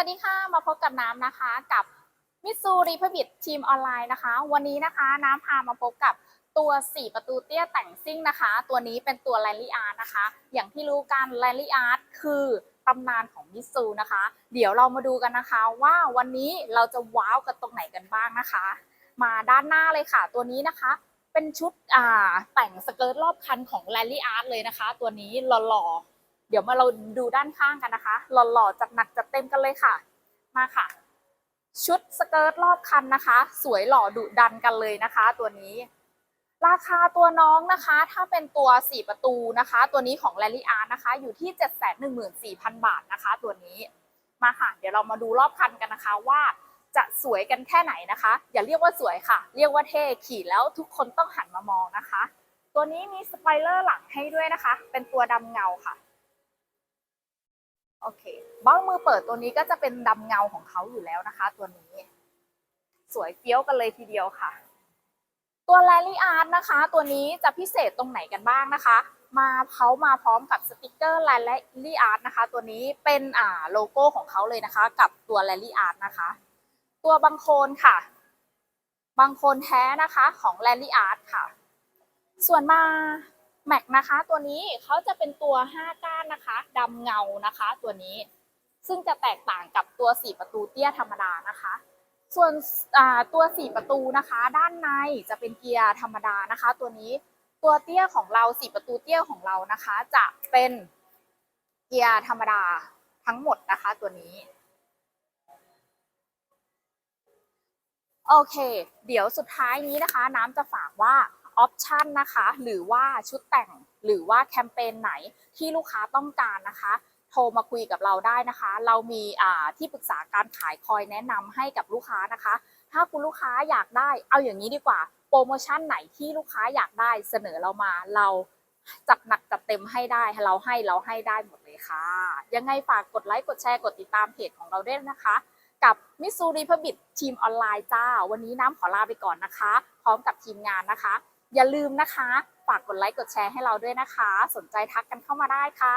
วัสดีค่ะ มาพบกับน้ำนะคะกับมิสซูรีพบิดทีมออนไลน์นะคะ วันนี้นะคะน้ำพามาพบกับตัว 4 ประตูเตี้ยแต่งซิ่งนะคะ ตัวนี้เป็นตัวแรลลี่อาร์ตนะคะ อย่างที่รู้กันแรลลี่อาร์ตคือตำนานของมิสซูนะคะ เดี๋ยวเรามาดูกันนะคะ ว่าวันนี้เราจะว้าวกันตรงไหนกันบ้างนะคะ มาด้านหน้าเลยค่ะ ตัวนี้นะคะ เป็นชุดอ่าแต่งสเกิร์ตรอบคันของแรลลี่อาร์ตเลยนะคะ ตัวนี้หล่อๆ เดี๋ยวมาเราดูด้านข้างกันนะคะ หล่อๆจัดหนักจัดเต็มกันเลยค่ะ มาค่ะ ชุดสเกิร์ตรอบคันนะคะ สวยหล่อดุดันกันเลยนะคะ ตัวนี้ ราคาตัวน้องนะคะ ถ้าเป็นตัว 4 ประตูนะคะ ตัวนี้ของ r a l l y Art นะคะ อยู่ที่ 714,000 บาทนะคะ ตัวนี้มาค่ะ เดี๋ยวเรามาดูรอบคันกันนะคะว่าจะสวยกันแค่ไหนนะคะ อย่าเรียกว่าสวยค่ะ เรียกว่าเท่ขี่แล้วทุกคนต้องหันมามองนะคะ ตัวนี้มีสไปเลอร์หลังให้ด้วยนะคะ เป็นตัวดำเงาค่ะ โอเค เบ้ามือเปิดตัวนี้ก็จะเป็นดำเงาของเขาอยู่แล้วนะคะ ตัวนี้ สวยเฟี้ยวกันเลยทีเดียวค่ะ ตัวแลลี่อาร์ตนะคะ ตัวนี้จะพิเศษตรงไหนกันบ้างนะคะ มาเขามาพร้อมกับสติกเกอร์แลลี่อาร์ตนะคะ ตัวนี้เป็นอ่าโลโก้ของเขาเลยนะคะ กับตัวแลลี่อาร์ตนะคะ ตัวบังโคลนค่ะบังโคลนแท้นะคะของแลลี่อาร์ตค่ะ ส่วนมา แม็กนะคะตัวนี้เขาจะเป็นตัว 5 ก้านนะคะดำเงานะคะตัวนี้ ซึ่งจะแตกต่างกับตัว 4 ประตูเตี้ยธรรมดานะคะ ส่วนตัว 4 ประตูนะคะ ด้านในจะเป็นเกียร์ธรรมดานะคะ ตัวนี้ตัวเตี้ยของเรา 4 ประตูเตี้ยของเรานะคะ จะเป็นเกียร์ธรรมดาทั้งหมดนะคะตัวนี้โอเค เดี๋ยวสุดท้ายนี้นะคะ น้ำจะฝากว่า ออปชันนะคะ หรือว่าชุดแต่งหรือว่าแคมเปญไหนที่ลูกค้าต้องการนะคะโทรมาคุยกับเราได้นะคะ เรามีที่ปรึกษาการขายคอยแนะนำให้กับลูกค้านะคะ ถ้าคุณลูกค้าอยากได้เอาอย่างนี้ดีกว่า โปรโมชั่นไหนที่ลูกค้าอยากได้เสนอเรามาเราจัดหนักจัดเต็มให้ได้เราให้เราให้ได้หมดเลยค่ะ ยังไงฝากกดไลค์กดแชร์กดติดตามเพจของเราด้วยนะคะ กับมิสซูรีพบิดทีมออนไลน์จ้า วันนี้น้ำขอลาไปก่อนนะคะ พร้อมกับทีมงานนะคะ อย่าลืมนะคะ ฝากกดไลค์กดแชร์ให้เราด้วยนะคะ สนใจทักกันเข้ามาได้ค่ะ